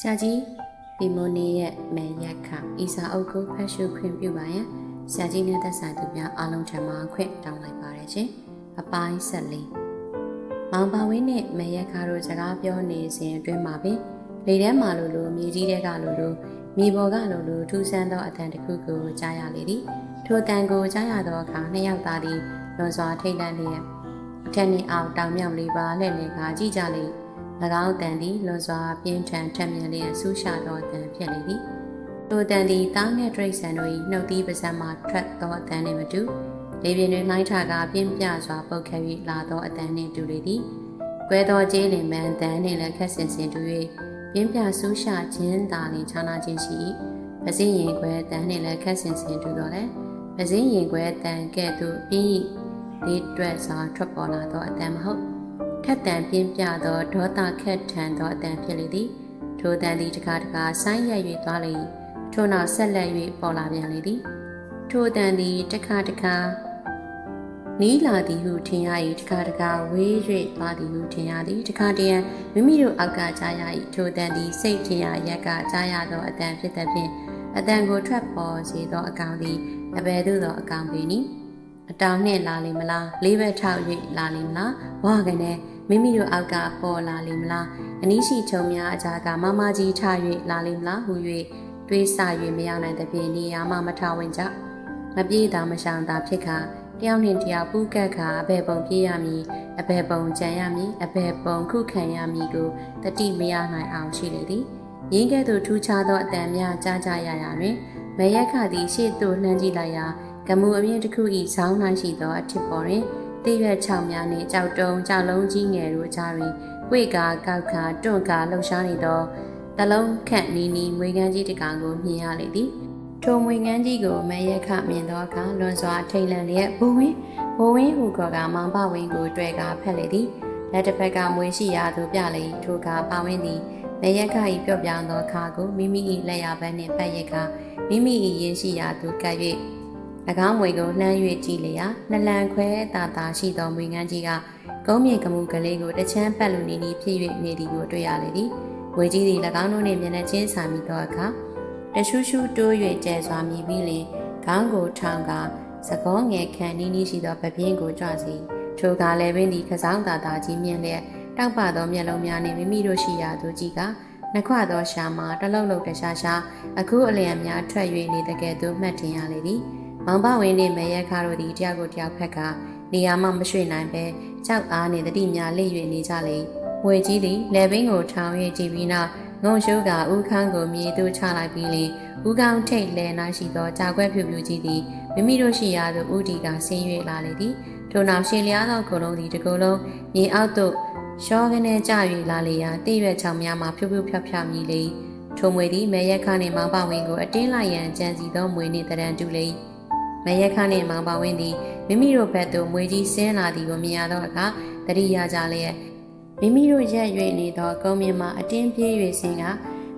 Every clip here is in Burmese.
ဆရာကြီးပီမိုနီရဲ့မယ်ရက်ခဤစာအုပ်ကိုဖတ်ရှုခွင့်ပြုပါရန်ဆရာကြီးနဲ့သက်ဆိုင်သူများအားလုံးထံမှခွင့်တောင်းလိုက်ပါတယ်ရှင်။အပိုင်းဆက်လေးမောင်ပါဝင်းနဲ့မယ်ရက်ခတို့စကားပြောနေစဉ်အတွင်းမှာပင်လေထဲမှာလိုလိုမြေကြီးထဲကလိုလိုမြေပေါ်ကလိုလိုထူးဆန်းသောအတန်တစ်ခုကိုကြားရလေသည်။ထိုအတန်ကိုကြားရသောအခါနှစ်ယောက်သားသည်လွန်စွာထိတ်လန့်လျက်အထက်နှင့်အောက်တောင်မြောက်လေးပါလှည့်လည်ကကြည့်ကြလေ။၎ င်းတန်သည်လွန်စွာပြင်းထန်ထက်မြက်လျက်ဆူးရှာသောအတန်ဖြစ်လေသည်ထိုတန်သည်တားငယ်တရိษံတို့၏နှုတ်သီးပါးစပ်မှထွက်သောအတန်နှင့်မတူလေပြင်းတွင်နှိုင်းထကပြင်းပြစွာပုတ်ခတ်၍လာသောအတန်နှင့်တူလေသည်ကွဲသောကျေးလင်မှန်တန်နှင့်လည်းခက်ဆင်ဆင်တူ၍ပြင်းပြဆူးရှာခြင်းသာလင်ခြားနာခြင်းရှိ၏ပစင်းရင်ခွဲတန်နှင့်လည်းခက်ဆင်ဆင်တူတော်လဲပစင်းရင်ခွဲတန်ကဲ့သို့ပြင်း၏လေးတွက်စွာထွက်ပေါ်လာသောအတန်မဟုတ် ခက်တန်ပြင်းပြသောဒေါသခက်ထန်သောအတန်ဖြစ်လေသည်ထိုတန်သည်တခါတခါဆိုင်းရက်၍သွားလေ၏ထို့နောက်ဆက်လက်၍ပေါ်လာပြန်လေသည်ထိုတန်သည်တခါတခါနီးလာသည်ဟုထင်ရ၏တခါတခါဝေး၍သွားသည်ဟုထင်ရသည်တခါတည်းမိမိတို့အောက်ကကြားရ၏ထိုတန်သည်စိတ်ထင်ရရက်ကကြားရသောအတန်ဖြစ်သည်ဖြင့်အတန်ကိုထွက်ပေါ်စေသောအကောင်သည်အဘယ်သို့သောအကောင်ပေနည်းအတောင်နှင့်လာလိမ့်မလားလေးဘက်ထောက်၍လာလိမ့်မလားဝါကနေ မိမိတို့အောက်ကပေါ်လာလိမ့်မလားအနီးရှိချုံများအကြားကမမကြီးထ၍လာလိမ့်မလားဟု၍တွေးဆ၍မရနိုင်တဲ့ပြင်နေရာမှမထဝင်ကြမပြေးတာမရှောင်တာဖြစ်ခါတယောက်နှင့်တယောက်ပူးကတ်ခါအဘယ်ပုံပြေးရမည်အဘယ်ပုံကြံရမည်အဘယ်ပုံခုခံရမည်ကိုတတိမရနိုင်အောင်ရှိလေသည်ရင်းကဲ့သို့ထူးခြားသောအတန်များကြားကြရရာတွင်မရက်ခသည်ရှေ့သို့လှမ်းကြည့်လိုက်ရာကမူအမြင့်တစ်ခု၏ဇောင်း၌ရှိသောအထစ်ပေါ်တွင် တည့်ရွက်ချောင်များနှင့်ကြောက်တုံးကြောက်လုံးကြီးငယ်တို့ကြားတွင်ကွေကာကောက်ခါတွန့်ကာလှုပ်ရှားနေသောတလုံးခန့်နီးနီးမွေကန်းကြီးတစ်ကောင်ကိုမြင်ရလေသည်ထိုမွေကန်းကြီးကိုမရက်ခမြင်သောအခါလွန်စွာထိတ်လန့်လျက်ဘိုးဝင်းဘိုးဝင်းဟူခေါ်ကမောင်ပဝင်းကိုတွေ့ကာဖက်လေသည်လက်တစ်ဖက်ကမွေရှိရာသို့ပြလေထိုကပဝင်းသည်မရက်ခ၏ပြော့ပြောင်းသောခါကိုမိမိ၏လက်ရဘက်နှင့်ပတ်ရက်ကမိမိ၏ရင်ရှိရာသို့ကပ်၍၎ င်းမွေကိုလှမ်း၍ကြည့်လျာနှလန်ခွဲတာတာရှိသောမွေငန်းကြီးကကုန်းမြေကမှုကလေးကိုတချမ်းပတ်လူနေနေဖြစ်၍နေသည်ကိုတွေ့ရလေသည်ဝေကြီးသည်၎င်းတို့နှင့်မျက်နှာချင်းစာမိသောအခါတရှူးရှူးတိုး၍ကျဲစွာမြည်ပြီးလင်ခေါင်းကိုထောင်ကသကောငယ်ခံနီးနီးရှိသောပပြင်းကိုကြွစီထိုကလည်းပင်ဒီခစောင်းတာတာကြီးမြင့်လျက်တောက်ပသောမျက်လုံးများနှင့်မိမိတို့ရှိရာသို့ကြည့်ကနှခွသောရှာမှာတလုံးလုံးတခြားရှားအခုအလျံများထွက်၍နေတဲ့ကဲ့သို့မှတ်ထင်ရလေသည် မောင်ပဝင်းနှင့်မရက်ခါတို့သည်တယောက်ကိုတယောက်ဖက်ကနေရာမှမရွှေ့နိုင်ပဲကြောက်အားနှင့်တတိများလိမ့်၍နေကြလေဝေကြီးသည်လေဘင်းကိုထောင်၍ကြည့်ပြီးနောက်ငုံရှိုးကဥခန်းကိုမြေသို့ချလိုက်ပြီးလေဥကောင်းထိတ်လဲနာရှိသောကြာခွက်ဖြူဖြူကြီးသည်မိမိတို့ရှိရာသို့ဥတီကဆင်း၍လာလေသည်ထို့နောက်ရှင်လျားသောခုလုံးသည်တစ်ခုလုံးမြေအောက်သို့ရှောကနေကြ၍လာလေရာတည့်ရွက်ချောင်များမှဖြူဖြူဖြောက်ဖြောက်မြည်လေထိုမွေသည်မဲရက်ခနှင့်မောင်ပဝင်းကိုအတင်းလိုက်ရန်ကြံစီသောမွေနှင့်တရံတူလေ မဲရက်ခနှင့်မောင်ပဝင်းသည်မိမိတို့ဘက်သို့မွေကြီးဆင်းလာသည်ကိုမြင်ရသောအခါတတိယကြလျက်မိမိတို့ရက်၍နေသောကုန်းမြင့်မှအတင်းပြေး၍ဆင်းက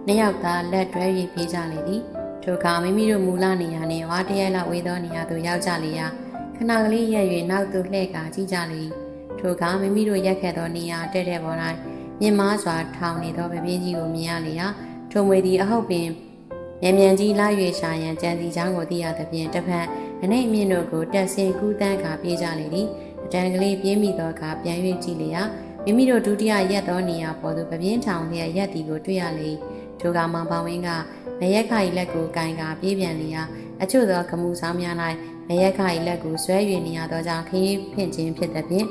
နှစ်ယောက်သာလက်တွဲ၍ပြေးကြလေသည်ထိုအခါမိမိတို့မူလနေရာနှင့်ဝါတရိုက်လောက်ဝေးသောနေရာသို့ရောက်ကြလေရာခဏကလေးရက်၍နောက်သို့လှည့်ကာကြည့်ကြလေထိုအခါမိမိတို့ရက်ခဲ့သောနေရာတဲ့တဲ့ပေါ်၌မြင်မားစွာထောင်နေသောပပင်းကြီးကိုမြင်ရလေရာထိုမွေသည်အဟုတ်ပင်မြန်မြန်ကြီးလာ၍ရှာရန်ကြံစီချောင်းကိုသိရသဖြင့်တစ်ဖက် အနှိမ့်မြင့်တို့ကိုတက်ဆင်ကူးတန်းကာပြေးကြလေသည်အတန်ကလေးပြင်းမိသောအခါပြန်၍ကြည့်လေရာမိမိတို့ဒုတိယရက်သောနေရာပေါ်သို့ပပြင်းထောင်လျက်ရက်သည်ကိုတွေ့ရလေထိုကမောင်ပေါဝင်းကမရက်ခါ၏လက်ကိုကင်ကာပြေးပြန်လေရာအချို့သောကမှုဆောင်များ၌မရက်ခါ၏လက်ကိုဆွဲ၍နေရသောကြောင့်ခရီးဖြင့်ခြင်းဖြစ်သည်ဖြင့်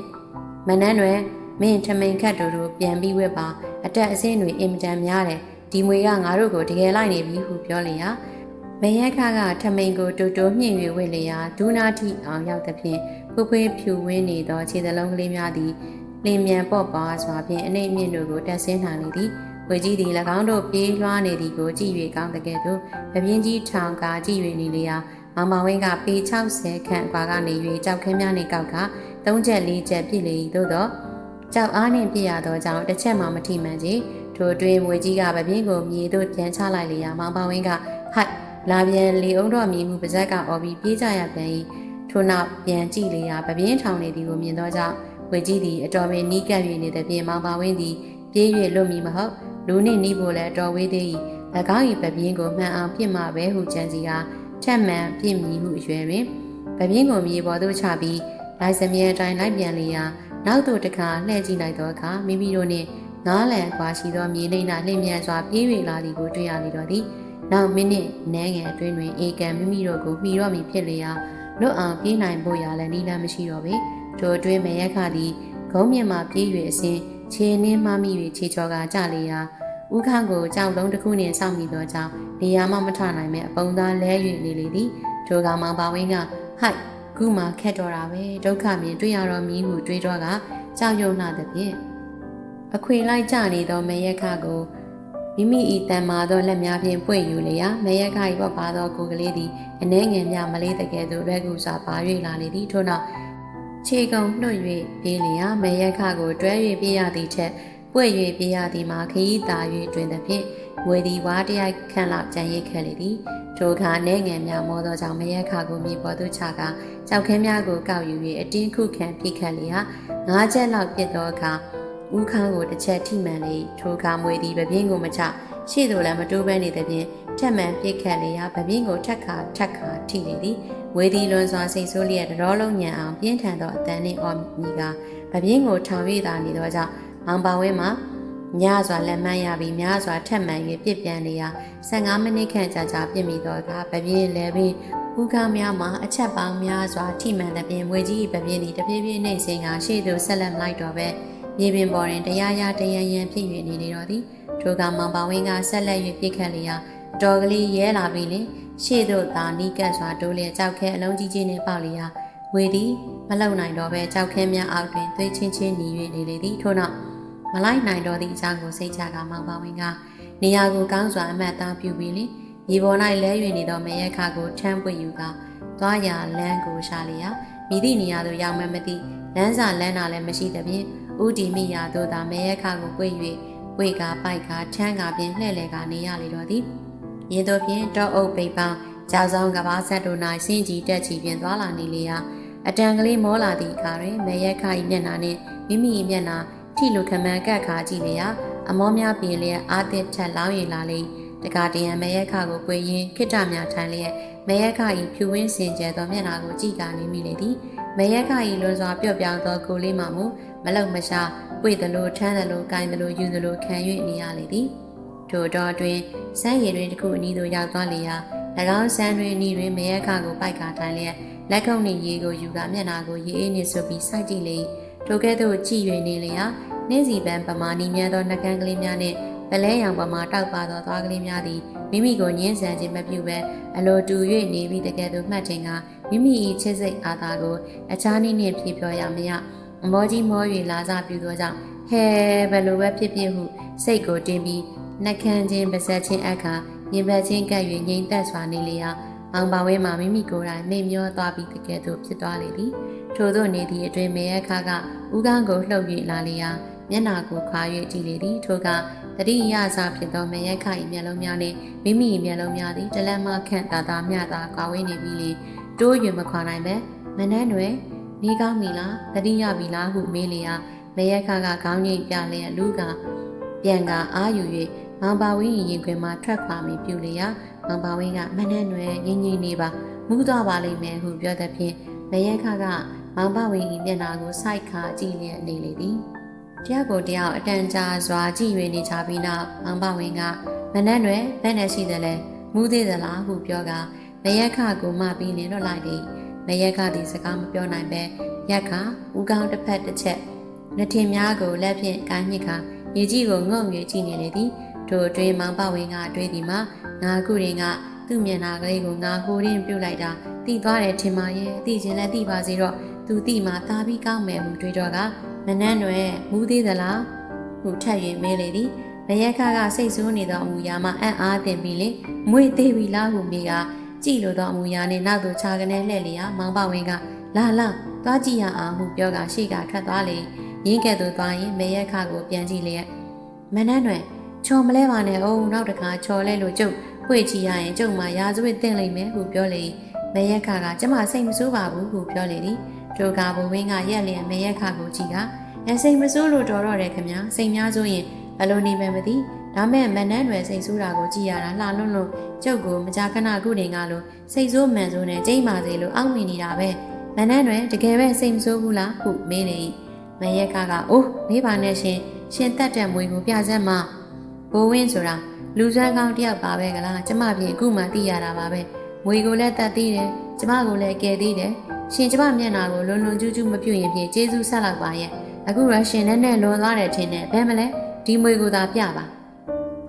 မနန်းတွင်မင်းထမိန်ခတ်တို့တို့ပြန်ပြီးဝက်ပါအတက်အစင်းတွေအင်မတန်များတယ်ဒီမွေကငါတို့ကိုတကယ်လိုက်နေပြီဟုပြောလျာ မရက်ခါကထမိန်ကိုတူတူမြင့်၍ဝက်လျာဒူနာတိအောင်ရောက်သည်ဖြင့်ဖွေးဖွေးဖြူဝင်းနေသောခြေသလုံးကလေးများသည်လင်းမြန်ပေါ့ပါစွာဖြင့်အနှိမ့်မြင့်တို့ကိုတက်ဆင်းနိုင်လေသည်ဝေကြီးသည်၎င်းတို့ပြေးလွှားနေသည်ကိုကြည့်၍ကောင်းတကယ်သို့ပပြင်းကြီးထောင်ကာကြည့်၍နေလျာမောင်မောင်ဝင်းကပေ60ခန့်အကွာကနေ၍ကြောက်ခင်းများနှင့်ကောက်က၃ချက်၄ချက်ပြည့်လေသို့သောကြောက်အားနှင့်ပြည့်ရသောကြောင့်တစ်ချက်မှမထိမှန်ချေထိုအတွင်းမွေကြီးကပပြင်းကိုမြေသို့ပြန်ချလိုက်လျာမောင်မောင်ဝင်းကဟိုက် လာပြန်လေအောင်တော်မြည်မှုပါဇက်ကအော်ပြီးပြေးကြရပြန်၏ထို့နောက်ပြန်ကြည့်လျာပပြင်းထောင်နေသည်ကိုမြင်သောကြောင့်ဝေကြီးသည်အတော်ပင်နီးကပ်၍နေသည်ဖြင့်မောင်ပါဝင်းသည်ပြေး၍လွတ်မီမဟုတ်မလူနှင့်နီးဖို့လည်းတော်ဝေးသေး၏၎င်း၏ပပြင်းကိုမှန်အောင်ပြစ်မှပဲဟုကြံစီကာထက်မှန်ပြစ်မည်ဟုအရွယ်တွင်ပပြင်းကိုမြေပေါ်သို့ချပြီးလိုက်စမြဲတိုင်းလိုက်ပြန်လျာနောက်သို့တစ်ခါလှည့်ကြည့်လိုက်သောအခါမိမိတို့နှင့်ငားလန်ကွာရှိသောမြေနှိမ့်နာလှည့်မြန်စွာပြေး၍လာသည်ကိုတွေ့ရလေတော့သည် နောက်မိနစ်နန်းငယ်အတွင်းတွင်အေကံမိမိတို့ကိုမှီတော့မည်ဖြစ်လျာလွတ်အောင်ပြေးနိုင်ဖို့ရလည်းနီးလမ်းမရှိတော့ပေထိုအတွင်းမရက်ခသည်ဂုံးမြင့်မှပြေး၍အစဉ်ခြေနှင်းမှမိ၍ခြေချော်ကကြလေရာဥခန့်ကိုကြောက်လုံးတစ်ခုနှင့်စောင့်မိသောကြောင့်နေရာမှမထနိုင်မဲ့အပုံသားလဲ၍နေလေသည်ထိုကောင်မောင်ပါဝင်းကဟိုက်ခုမှခက်တော့တာပဲဒုက္ခမြင်တွေ့ရတော့မည်ဟုတွေးတော့ကကြောက်ရွံ့လာသည်ဖြင့်အခွေလိုက်ကြနေသောမရက်ခကို မိမိဤတန်မာသောလက်များဖြင့်ပွင့်ယူလျာမရက်ခ၏ပေါ်ပါသောကိုယ်ကလေးသည်အနှဲငယ်မြမလေးတကယ်သို့ရွက်ကူစွာပါ၍လာလေသည်ထို့နောက်ခြေကုံနှုတ်၍ပြေးလျာမရက်ခကိုတွဲ၍ပြေးရသည့်ထက်ပွင့်၍ပြေးရသည်မှာခရီးသာ၍တွင်သည်ဖြင့်ဝေဒီဝါတရိုက်ခန့်လောက်ကြံရိတ်ခဲ့လေသည်ထိုအခါနှဲငယ်များမောသောကြောင့်မရက်ခကိုမြေပေါ်သို့ချကာကြောက်ခဲများကိုကောက်ယူ၍အတင်းခုခံပြစ်ခတ်လျာငါးချက်လောက်ပြစ်သောအခါ ဦးခန်းကိုတစ်ချက်ထိမှန်လေထိုအခါမွေသည်ပပြင်းကိုမချရှေ့သို့လည်းမတိုးဘဲနေသည်ဖြင့်ထက်မှန်ပြစ်ခတ်လျာပပြင်းကိုထက်ခါထက်ခါထိလေသည်ဝေဒီလွန်စွာစိတ်ဆိုးလျက်တတော်လုံးညံအောင်ပြင်းထန်သောအတန်နှင့်အော်မိကပပြင်းကိုထောင်၍သာနေသောကြောင့်မောင်ပါဝဲမှာညစွာလက်မှန်းရပြီးများစွာထက်မှန်၍ပြစ်ပြန်နေရာ15မိနစ်ခန့်ကြာကြာပြစ်မိသောအခါပပြင်းလည်းပြီးဥကားများမှာအချက်ပေါင်းများစွာထိမှန်တဲ့ပြင်ဝေကြီးပပြင်းသည်တပြေးပြေးနှိမ့်စင်ကရှေ့သို့ဆက်လက်မလိုက်တော့ပဲ မြေပြင်ပေါ်တွင်တရားရတရရန်ဖြစ်၍နေနေတော့သည်ထိုကမောင်ပါဝင်းကဆက်လက်၍ပြစ်ခတ်လျာတော်ကလေးရဲလာပြီလေရှေ့သို့သာနီးကပ်စွာတိုးလျက်ကြောက်ခဲအလုံးကြီးကြီးနှင့်ပေါက်လျာဝေသည်မလုံနိုင်တော့ပဲကြောက်ခဲများအောက်တွင်သွေးချင်းချင်းညီ၍နေလေသည်ထို့နောက်မလိုက်နိုင်တော့သည့်အကြောင်းကိုစိတ်ချကမောင်ပါဝင်ကနေရာကိုကောင်းစွာအမှတ်သားပြုပြီးလေမြေပေါ်၌လဲ၍နေသောမရက်ခကိုထမ်းပွင့်ယူကသွားရလမ်းကိုရှာလျာမိသည့်နေရာသို့ရောက်မှမသိ လမ်းစာလမ်းနာလည်းမရှိသဖြင့်ဥတီမိရာသို့သာမရက်ခကိုပွင့်၍ဝေကပိုက်ကထမ်းကပြင်လှဲ့လေကနေရလေတော့သည်ရင်းတို့ဖြင့်တောအုပ်ပိပောင်းကြောက်ဆောင်ကဘာဆက်တို့၌စင်ကြီးတက်ချီပြင်သွားလာနေလေရာအတန်ကလေးမောလာသည့်အခါတွင်မရက်ခ၏မျက်နှာနှင့်မိမိ၏မျက်နှာထိလိုခမန်းကတ်ခါကြည့်လျာအမောများပြင်လျက်အာသစ်ထက်လောင်းရည်လာလေတကာတရံမရက်ခကိုပွေရင်ခိတ္တများထိုင်လျက် မရက်ခ၏ဖြူဝင်းစင်ကြဲသောမျက်နှာကိုကြည့်ကနေမိလေသည်မရက်ခ၏လွန်စွာပျော့ပြောင်းသောကိုလေးမှမူမလုံမရှာပွေသလိုထမ်းသလိုကိုင်းသလိုယူသလိုခံ၍နေရလေသည်ထိုတော့တွင်စမ်းရည်တွင်တစ်ခုအနီးသို့ရောက်သွားလျာ၎င်းစမ်းတွင်ဤတွင်မရက်ခကိုပိုက်ကာထိုင်လျက်လက်ခုပ်နှင့်ရေကိုယူကာမျက်နှာကိုရေအေးနှင့်ဆုပ်ပြီးစိုက်ကြည့်လေထိုကဲ့သို့ကြည့်၍နေလျာနှင်းစီပန်းပမာနီမြန်းသောနှကန်းကလေးများနှင့်ပလဲရောင်ပမာတောက်ပါသောသွားကလေးများသည် မိမိကိုညှင်းဆန်ခြင်းမပြုဘဲအလိုတူ၍နေပြီးတကယ်သို့မှတ်တင်ကမိမိ၏ချစ်စိတ်အားသာကိုအခြားနည်းနှင့်ဖြေပြောရမရအမောကြီးမော၍လာစားပြုသောကြောင့်ဟဲဘယ်လိုပဲဖြစ်ဖြစ်ဟုစိတ်ကိုတင်းပြီးနှကန်းချင်းပါဆက်ချင်းအခါရင်ဘတ်ချင်းကပ်၍ငြိမ်သက်စွာနေလျာမောင်ပါဝဲမှာမိမိကိုယ်တိုင်နှိမ်မျောသွားပြီးတကယ်သို့ဖြစ်သွားလေသည်ထို့သောနေသည့်အတွင်းမေရခါကဥကောင်းကိုလှုပ်၍လာလျာ မျက်နာကိုခါ၍ကြည့်လေသည်ထိုကတတိယအစားဖြစ်သောမရက်ခ၏မျက်လုံးများနှင့်မိမိ၏မျက်လုံးများသည်တလန့်မှခန့်တာတာမျှတာကွာဝေးနေပြီလေတိုးရွမခွာနိုင်ပဲမနှန်းတွင်နေကောင်းပြီလားတတိယပြီလားဟုမေးလျာမရက်ခကခေါင်းငိတ်ပြလျက်လူကပြန်ကအားယူ၍မောင်ပါဝင်းရင်ခွင်မှထွက်ခွာမိပြုလျာမောင်ပါဝင်းကမနှန်းတွင်ငင်းငင်းနေပါမူးသွားပါလိမ့်မယ်ဟုပြောသည်ဖြင့်မရက်ခကမောင်ပါဝင်း၏မျက်နှာကိုစိုက်ခါကြည့်လျက်နေလေသည် တယောက်ကိုတယောက်အတန်ကြာစွာကြည့်၍နေကြပြီးနောက်မောင်ပဝင်ကမနှန်းတွင်ဘယ်နဲ့ရှိသလဲမူးသေးသလားဟုပြောကမရက်ခကိုမှပြီးနေတော့လိုက်သည်မရက်ခသည်စကားမပြောနိုင်ပဲရက်ခဦးကောင်းတစ်ဖက်တစ်ချက်နှစ်ထင်များကိုလက်ဖြင့်ကိုင်းမြစ်ခရေကြီးကိုငုံ၍ကြည့်နေလေသည်ထိုအတွင်းမောင်ပဝင်ကတွေးသည်မှာငါခုရင်ကသူ့မျက်နှာကလေးကိုငါဟိုရင်းပြုတ်လိုက်တာတိသွားတယ်ထင်ပါရဲ့တိချင်းလည်းတိပါစေတော့သူတိမှသားပြီးကောင်းမယ်ဟုတွေးတော့က မနှန်းတွင်မူးသေးသလားဟုထပ်၍မေးလေသည်မရက်ခကစိတ်ဆိုးနေသောအမူအရာမှအံ့အားသင့်ပြီးလေမွေသေးပြီလားဟုမေးကကြည့်လိုသောအမူအရာနှင့်နောက်သို့ခြာကနေလှည့်လျာမောင်ပဝင်းကလာလာသွားကြည့်ရအောင်ဟုပြောကရှေ့ကထွက်သွားလေရင်းကဲ့သို့သွားရင်မရက်ခကိုပြန်ကြည့်လျက်မနှန်းတွင်ချော်မလဲပါနဲ့အောင်နောက်တခါချော်လဲလို့ကျုပ်ဖွေ့ကြည့်ရရင်ကျုပ်မှရာဇဝတ်တင်လိမ့်မယ်ဟုပြောလေမရက်ခကကျမစိတ်မဆိုးပါဘူးဟုပြောလေသည် ဒုက္ခဘဝင်းကရက်လျက်မရက်ခကိုကြည့်ကအစိမ်မစိုးလို့တော်တော့တယ်ခင်ဗျာစိမ်များဆိုရင်ဘယ်လိုနေမှမသိဒါမဲ့မနန်းရွယ်စိတ်ဆိုးတာကိုကြည်ရတာလှလွန်းလို့ကျုပ်ကိုမကြာခဏခုနေကလို့စိတ်ဆိုးမှန်ဆိုးနဲ့ကြိတ်ပါစေလို့အောက်မိနေတာပဲမနန်းရွယ်တကယ်ပဲစိတ်မဆိုးဘူးလားဟုမေးနေ၏မရက်ကကအိုးမေးပါနဲ့ရှင်ရှင်တက်တဲ့မွေကိုပြစက်မှာဘိုးဝင်းဆိုတာလူစွမ်းကောင်းတယောက်ပါပဲကလားကျမပြင်အခုမှသိရတာပါပဲမွေကိုလည်းတတ်သေးတယ်ကျမကိုလည်းကယ်သေးတယ် ရှင်ကျမမျက်နာကိုလွန်လွန်ကျူးကျူးမပြုတ်ရင်ဖြင့်ကျေးဇူးဆက်လောက်ပါရဲ့အခုရရှင်နဲ့နဲ့လွန်သွားတယ်ထင်တယ်ဘယ်မလဲဒီမွေကိုသာပြပါ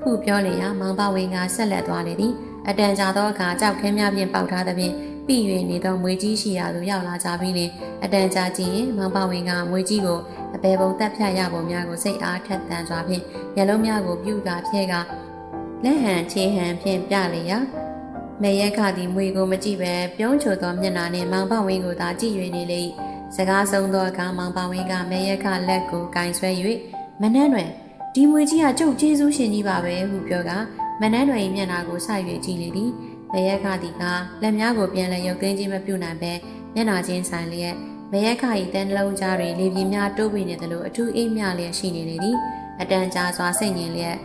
ခုပြောလေရမောင်ပဝင်းကဆက်လက်သွားလေသည်အတန်ကြာသောအခါကြောက်ခဲများဖြင့်ပေါက်ထားသဖြင့်ပြီး၍နေသောမွေကြီးရှိရာသို့ရောက်လာကြပြီးလင်အတန်ကြာကြည့်ရင်မောင်ပဝင်းကမွေကြီးကိုအပေပုံတက်ဖြတ်ရပုံများကိုစိတ်အားထက်သန်စွာဖြင့်မျက်လုံးများကိုပြုကာဖြဲကလက်ဟန်ခြေဟန်ဖြင့်ပြလေရာ မေရက်ခသည်မွေကိုမကြည့်ပဲပြုံးချိုသောမျက်နှာနှင့်မောင်ပဝင်းကိုသာကြည့်၍နေလေစကားဆုံးသောအခါမောင်ပဝင်းကမေရက်ခလက်ကိုကင်ဆွဲ၍မနှမ်းတွင်ဒီမွေကြီးကကျုပ်ကျေးဇူးရှင်ကြီးပါပဲဟုပြောကမနှမ်းတွင်မျက်နှာကိုဆ၍ကြည့်လေသည်မေရက်ခသည်ကလက်များကိုပြန်လည်ရုပ်သိမ်းခြင်းမပြုနိုင်ပဲမျက်နှာချင်းဆိုင်လျက်မရက်ခ၏တန်လုံးကြားတွင်လေပြင်းများတိုးပြီးနေသလိုအထူးအေးမြလျက်ရှိနေလေသည်အတန်ကြာစွာစိတ်ငြိမ်လျက်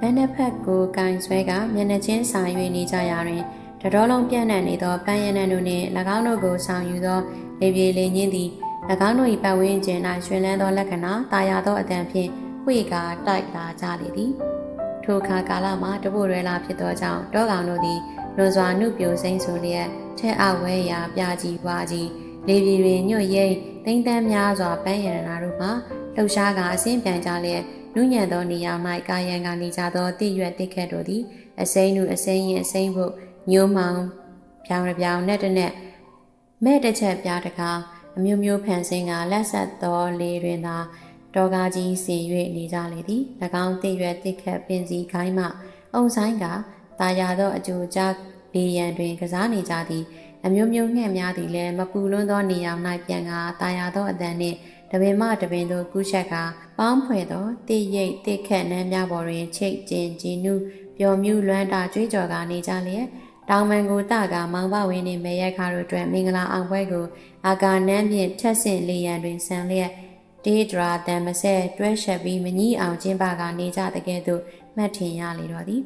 လက်နှစ်ဖက်ကိုကင်ဆွဲကမျက်နှာချင်းဆိုင်၍နေကြရာတွင်တတော်လုံးပြန့်နှံ့နေသောပန်းရနံတို့နှင့်၎င်းတို့ကိုဆောင်ယူသောလေပြေလေညင်းသည်၎င်းတို့၏ပတ်ဝန်းကျင်၌ရှင်လန်းသောလက္ခဏာတာယာသောအတန်ဖြင့်ဝှေ့ကာတိုက်လာကြလေသည်ထိုအခါကာလမှာတပုတ်ရဲလာဖြစ်သောကြောင့်တောကောင်တို့သည်လွန်စွာနှုတ်ပြိုစိမ့်ဆိုလျက်ထဲအဝဲရာပြကြီးပွားကြီးလေပြေတွင်ညွတ်ရိပ်တိမ့်တန်းများစွာပန်းရနာတို့မှလှုပ်ရှားကာအစင်းပြန်ကြလျက် နုညံ့သောနေရာ၌ကာယံကနေကြသောတည့်ရွက်တိခက်တို့သည်အစိမ့်နုအစိမ့်ရင်အစိမ့်ဖို့ညိုးမောင်ပြောင်ရပြောင်နဲ့တနဲ့မဲ့တစ်ချက်ပြားတကားအမျိုးမျိုးဖန်ဆင်းကလက်ဆက်သောလေတွင်သာတော်ကားကြီးဆင်၍နေကြလေသည်၎င်းတည့်ရွက်တိခက်ပင်စီခိုင်းမှအုံဆိုင်ကတာယာသောအကျိုးကြားလေရန်တွင်ကစားနေကြသည်အမျိုးမျိုးငှက်များသည်လည်းမပူလွန်းသောနေရာ၌ပြန်ကာတာယာသောအတန်နှင့်တ ပင်မတပင်သို့ကူးချက်ကပေါင်းဖွဲ့သောတိရိတ်တိခက်နှမ်းများပေါ်တွင်ချိတ်ကျင်ကြည်နုပျော်မြူးလွမ်းတာကြွေးကြော်ကနေကြလျက်တောင်မန်ကိုတကမောင်ပဝင်းနှင့်မေရက်ခါတို့အတွက်မင်္ဂလာအောင်ပွဲကိုအာကာနန်းဖြင့်ထက်ဆင့်လေရန်တွင်ဆန်လျက်ဒေဒရာတန်မဆဲတွဲရှက်ပြီးမကြီးအောင်ကျင်းပကနေကြတဲ့ကဲ့သို့မှတ်ထင်ရလေတော့သည်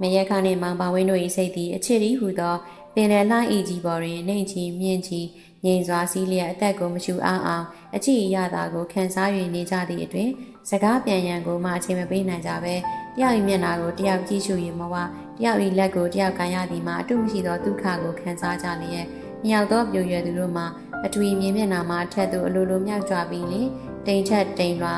မရက်ခါနှင့်မောင်ပဝင်းတို့၏စိတ်သည်အချစ်ဤဟူသောပင်လယ်လှဤကြီးပေါ်တွင်နှိမ်ချီမြင့်ချီ ငြိမ်စွာစီးလျက်အသက်ကိုမရှူအောင်အောင်အချစ်ရတာကိုခံစား၍နေကြသည့်အတွင်စကားပြန်ရန်ကိုမှအချိန်မပေးနိုင်ကြပဲတယောက်၏မျက်နှာကိုတယောက်ကြည့်ရှု၍မဝတယောက်၏လက်ကိုတယောက်ကန်ရသည်မှာအတုမရှိသောဒုက္ခကိုခံစားကြလျက်မြောက်သောပြိုရွယ်သူတို့မှာအထွေမြင်မျက်နှာမှာထက်သို့အလိုလိုမြောက်ကြွပြီးလေတိမ်ထက်တိမ်လွာ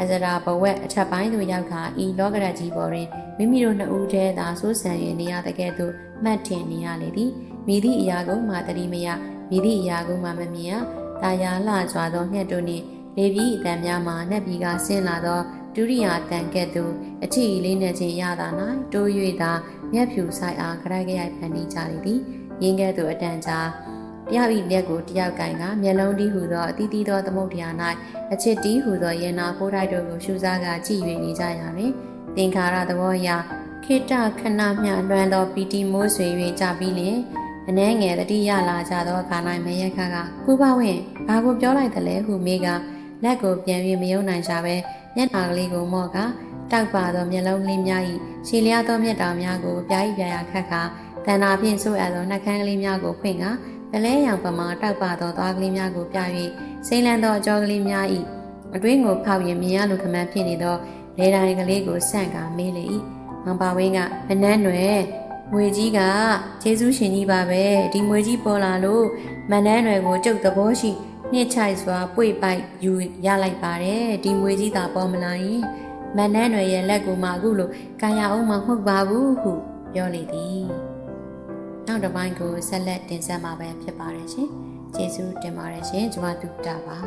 အစရာဘဝက်အထက်ပိုင်းသို့ရောက်ခါဤလောကရကြီးပေါ်တွင်မိမိတို့နှစ်ဦးတည်းသာစိုးစံရနေရတဲ့ကဲ့သို့မှတ်ထင်နေရလေသည်မိသည့်အရာကိုမှတတိမယ မိသည့်အရာကိုမှမမြင်ရတာယာလှကြွားသောငှက်တို့နှင့်လေပြီးအတန်များမှာနှက်ပြီးကဆင်းလာသောဒုရိယာတန်ကဲ့သို့အချီလေးနဲ့ချင်းရတာ၌တိုး၍သာမျက်ဖြူဆိုင်အားကြိုက်ကြိုက်ဖန်တီးကြလေသည်ရင်းကဲ့သို့အတန်ကြာတယောက်ဤလက်ကိုတယောက်ကင်ကမျက်လုံးတီးဟူသောအတီးတီးသောသမုတ်တရား၌အချစ်တီးဟူသောရင်နာဖိုးတိုက်တို့ကိုရှူစားကကြည်၍နေကြရတွင်သင်္ခါရသဘောအရခေတ္တခဏမျှလွမ်းသောပီတီမိုးဆွေ၍ကြပြီးလျင် အနှဲငယ်တတိယလာကြသောအခါ၌မရက်ခကကုပဝင်းဘာကိုပြောလိုက်သလဲဟုမေးကလက်ကိုပြန်၍မယုံနိုင်ကြပဲမျက်နှာကလေးကိုမော့ကတောက်ပါသောမျက်လုံးလေးများ၏ရှည်လျားသောမျက်တောင်များကိုပြားဤပြားခတ်ခါတန်နာဖြင့်ဆိုးအပ်သောနှကန်းကလေးများကိုဖွင့်ကပလဲရောင်ပမာတောက်ပါသောသွားကလေးများကိုပြ၍စိမ့်လန်းသောအကြောကလေးများ၏အတွင်းကိုဖောက်ရင်မြင်ရလိုခမန်းဖြစ်နေသောလေတိုင်းကလေးကိုဆန့်ကာမေးလေ၏မန်ပါဝင်းကမနှမ်းွယ် ငွေကြီးကကျေးဇူးရှင်ကြီးပါပဲဒီငွေကြီးပေါ်လာလို့မနှမ်းွယ်ကိုကျုပ်သဘောရှိနှစ်ချိုက်စွာပွေပိုက်ယူရလိုက်ပါတယ်ဒီငွေကြီးသာပေါ်မလာရင်မနှမ်းွယ်ရဲ့လက်ကိုမှအခုလိုကာယအောင်မှမဟုတ်ပါဘူးဟုပြောလေသည်နောက်တစ်ပိုင်းကိုဆက်လက်တင်ဆက်မှာပဲဖြစ်ပါတယ်ရှင်ကျေးဇူးတင်ပါတယ်ရှင်ကျွန်မတူတာပါ